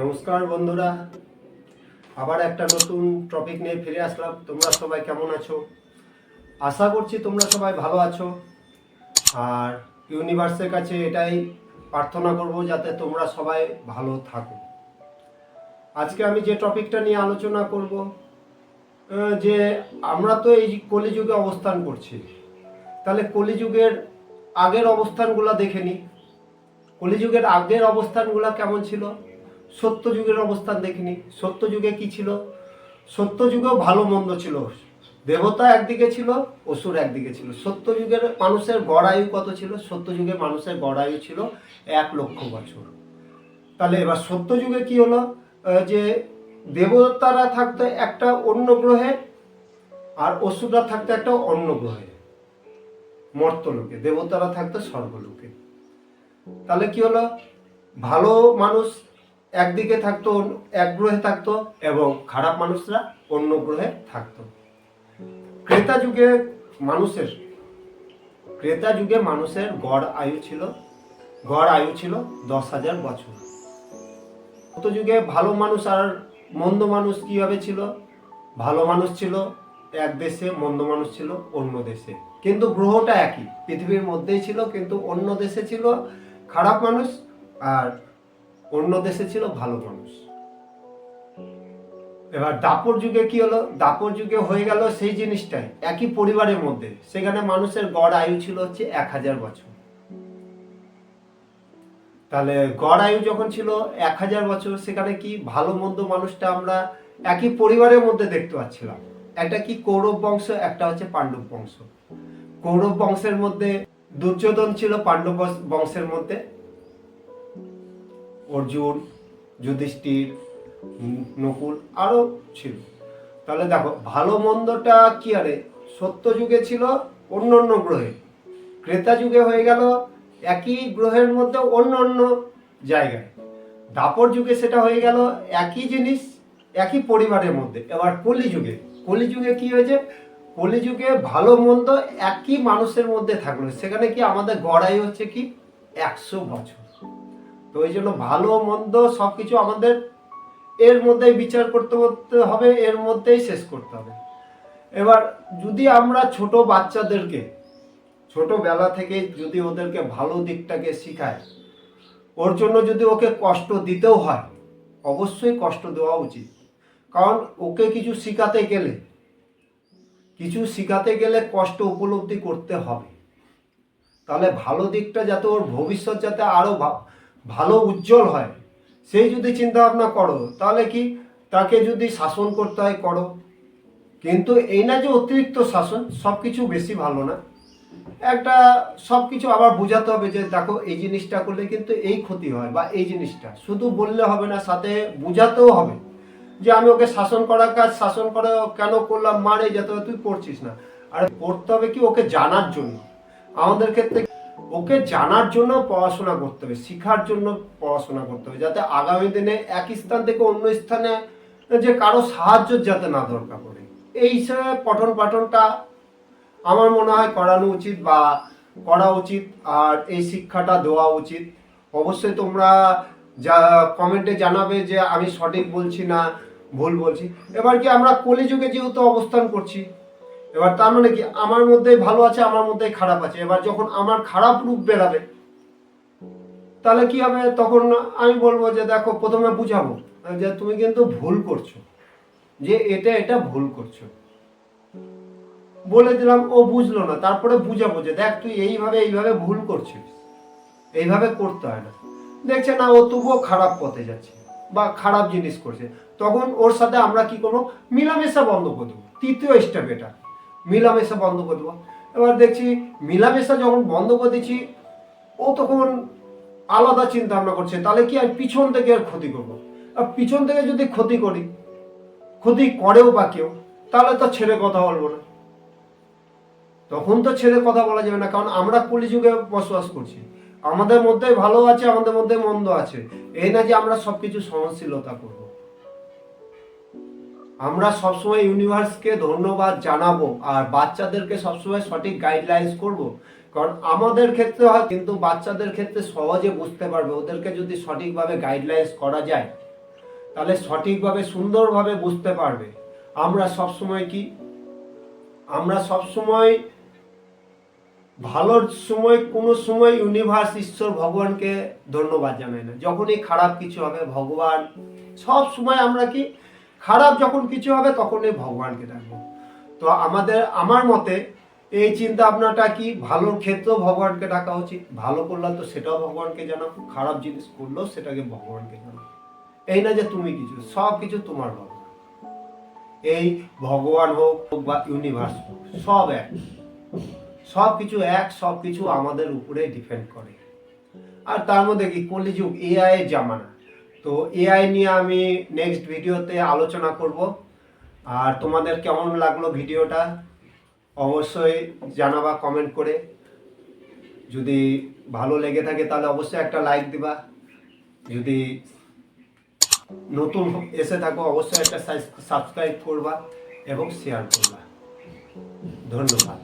নমস্কার বন্ধুরা। আবার একটা নতুন টপিক নিয়ে ফিরে আসলাম। তোমরা সবাই কেমন আছো? আশা করছি তোমরা সবাই ভালো আছো। আর ইউনিভার্সের কাছে এটাই প্রার্থনা করব যাতে তোমরা সবাই ভালো থাকো। আজকে আমি যে টপিকটা নিয়ে আলোচনা করব যে আমরা তো এই কলিযুগে অবস্থান করছি। তাহলে কলিযুগের আগের অবস্থানগুলো দেখে নিই। কলিযুগের আগের অবস্থানগুলো কেমন ছিল? সত্য যুগের অবস্থান দেখিনি। সত্য যুগে কি ছিল? সত্য যুগেও ভালো মন্দ ছিল। দেবতা একদিকে ছিল, অসুর একদিকে ছিল। সত্য যুগের মানুষের গড় আয়ু কত ছিল? সত্য যুগে মানুষের গড় আয়ু ছিল এক লক্ষ বছর। তাহলে এবার সত্য যুগে কি হলো? যে দেবতারা থাকতো একটা অন্য গ্রহে আর অসুররা থাকতো একটা অন্য গ্রহে। মর্তলোকে দেবতারা থাকতো স্বর্গলোকে। তাহলে কি হলো? ভালো মানুষ একদিকে থাকতো, এক গ্রহে থাকতো এবং খারাপ মানুষরা অন্য গ্রহে থাকতো। ক্রেতা যুগে মানুষের, ক্রেতা যুগে মানুষের গড় আয়ু ছিল, গড় আয়ু ছিল দশ হাজার বছর। কত যুগে ভালো মানুষ আর মন্দ মানুষ কীভাবে ছিল? ভালো মানুষ ছিল এক দেশে, মন্দ মানুষ ছিল অন্য দেশে। কিন্তু গ্রহটা একই, পৃথিবীর মধ্যেই ছিল, কিন্তু অন্য দেশে ছিল খারাপ মানুষ আর অন্য দেশে ছিল, ভালো মানুষ। এবার দাপর যুগে কি হলো? দাপর যুগে হয়ে গেল সেই জিনিসটাই, একই পরিবারের মধ্যে। সেখানে মানুষের গড় আয়ু ছিল হচ্ছে এক হাজার বছর। তাহলে গড় আয়ু যখন ছিল এক হাজার বছর, সেখানে কি ভালো মন্দ মানুষটা আমরা একই পরিবারের মধ্যে দেখতে পাচ্ছিলাম? একটা কি কৌরব বংশ, একটা হচ্ছে পাণ্ডব বংশ। কৌরব বংশের মধ্যে দুর্যোধন ছিল পাণ্ডব বংশের মধ্যে। অর্জুন, যুধিষ্ঠির নকুল আরও ছিল। তাহলে দেখো, ভালো মন্দটা কি আরে সত্য যুগে ছিল অন্য অন্য গ্রহে। ক্রেতা যুগে হয়ে গেল, একই গ্রহের মধ্যে অন্য অন্য জায়গায়। দাপর যুগে সেটা হয়ে গেল, একই জিনিস, একই পরিবারের মধ্যে। এবার কলিযুগে কলিযুগে কি হয়েছে? কলিযুগে ভালো মন্দ একই মানুষের মধ্যে থাকল। সেখানে কি আমাদের গড়াই হচ্ছে কি? একশো বছর। তো এই জন্য ভালো মন্দ সব কিছু আমাদের এর মধ্যেই বিচার করতে করতে হবে, এর মধ্যেই শেষ করতে হবে। এবার যদি আমরা ছোট বাচ্চাদেরকে ছোটবেলা থেকে যদি ওদেরকে ভালো দিকটাকে শেখায় ওর জন্য যদি ওকে কষ্ট দিতেও হয়, অবশ্যই কষ্ট দেওয়া উচিত। কারণ ওকে কিছু শেখাতে গেলে, কিছু শেখাতে গেলে কষ্ট উপলব্ধি করতে হবে। তাহলে ভালো দিকটা যাতে ওর ভবিষ্যৎ যাতে আরও ভালো উজ্জ্বল হয়। সেই যদি চিন্তা ভাবনা করো, তাহলে কি তাকে যদি শাসন করতে হয়, করো। কিন্তু এই না যে অতিরিক্ত শাসন সব কিছু বেশি ভালো না। একটা সব কিছু আবার বোঝাতে হবে যে, দেখো, এই জিনিসটা করলে কিন্তু এই ক্ষতি হয় বা এই জিনিসটা। শুধু বললে হবে না, সাথে বোঝাতেও হবে যে, আমি ওকে শাসন করার কাজ, শাসন করা কেন করলাম, মারে যাতে তুই করছিস না। আর করতে হবে কি ওকে জানার জন্য। আমাদের ক্ষেত্রে ওকে জানার জন্য পড়াশোনা করতে হবে, শেখার জন্য পড়াশোনা করতে হবে, যাতে আগামী দিনে এক স্থান থেকে অন্য স্থানে যে কারও সাহায্য যাতে না দরকার পড়ে। এই হিসাবে পঠন পাঠনটা আমার মনে হয় করানো উচিত বা করা উচিত, আর এই শিক্ষাটা দেওয়া উচিত। অবশ্যই তোমরা যা কমেন্টে জানাবে যে আমি সঠিক বলছি না ভুল বলছি। এবার কি আমরা কলিযুগে যেহেতু অবস্থান করছি এবার তার মানে কি? আমার মধ্যেই ভালো আছে, আমার মধ্যেই খারাপ আছে। এবার যখন আমার খারাপ রূপ বেরাবে, তাহলে কি হবে? তখন আমি বলব যে, দেখো, প্রথমে বুঝাবো যে, তুমি কিন্তু ভুল করছ। যে, এটা এটা ভুল করছ। বলে দিলাম, ও বুঝলো না। তারপরে বুঝাবো যে, দেখ, তুই এইভাবে এইভাবে ভুল করছিস। এইভাবে করতে হয় না। দেখছে না, ও তবুও খারাপ পথে যাচ্ছে বা খারাপ জিনিস করছে। তখন ওর সাথে আমরা কি করব? মিলামেশা বন্ধ করে দেবো। তৃতীয় স্টেপ এটা। মিলামেশা বন্ধ করে দেবো। এবার দেখছি মিলামেশা যখন বন্ধ করে দিচ্ছি, ও তখন আলাদা চিন্তা ভাবনা করছে, তাহলে কি আমি পিছন থেকে আর ক্ষতি করব? আর পিছন থেকে যদি ক্ষতি করি, ক্ষতি করেও বা কেউ, তাহলে তো ছেড়ে কথা বলব না। তখন তো ছেড়ে কথা বলা যাবে না, কারণ আমরা কলিযুগে বসবাস করছি। আমাদের মধ্যে ভালো আছে, আমাদের মধ্যে মন্দ আছে। এই না যে আমরা সবকিছু সহনশীলতা করব। আমরা সবসময় ইউনিভার্সকে ধন্যবাদ জানাব আর বাচ্চাদেরকে সবসময় সঠিক গাইডলাইন্স করব। কারণ আমাদের ক্ষেত্রে হয়, কিন্তু বাচ্চাদের ক্ষেত্রে সহজে বুঝতে পারবে, ওদেরকে যদি সঠিকভাবে গাইডলাইন্স করা যায়, তাহলে সঠিকভাবে, সুন্দরভাবে বুঝতে পারবে। আমরা সব সময় কি? আমরা সব সময় ভালোর সময়, কোনো সময় ইউনিভার্স ঈশ্বর, ভগবানকে ধন্যবাদ জানাই না। যখনই খারাপ কিছু হবে, ভগবান সব সময় আমরা কি? খারাপ যখন কিছু হবে, তখনই ভগবানকে ডাকবো। তো আমাদের, আমার মতে এই চিন্তা ভাবনাটা কি ভালোর ক্ষেত্রেও ভগবানকে ডাকা উচিত, ভালো করলাম তো সেটাও ভগবানকে জানাব, খারাপ জিনিস করলেও সেটাকে ভগবানকে জানাব। এই না যে তুমি কিছু, সব কিছু তোমার ভগবান এই ভগবান হোক বা ইউনিভার্স হোক, সব এক। সব কিছু এক, সব কিছু আমাদের উপরে ডিপেন্ড করে। আর তার মধ্যে কি, কলিযুগ এআই জামানা। তো এআই নিয়ে আমি নেক্সট ভিডিওতে আলোচনা করব। আর তোমাদের কেমন লাগল ভিডিওটা অবশ্যই জানাবা কমেন্ট করে। যদি ভালো লেগে থাকে তাহলে অবশ্যই একটা লাইক দিবা। যদি নতুন এসে থাকো, অবশ্যই একটা সাবস্ক্রাইব করবা এবং শেয়ার করবা। ধন্যবাদ।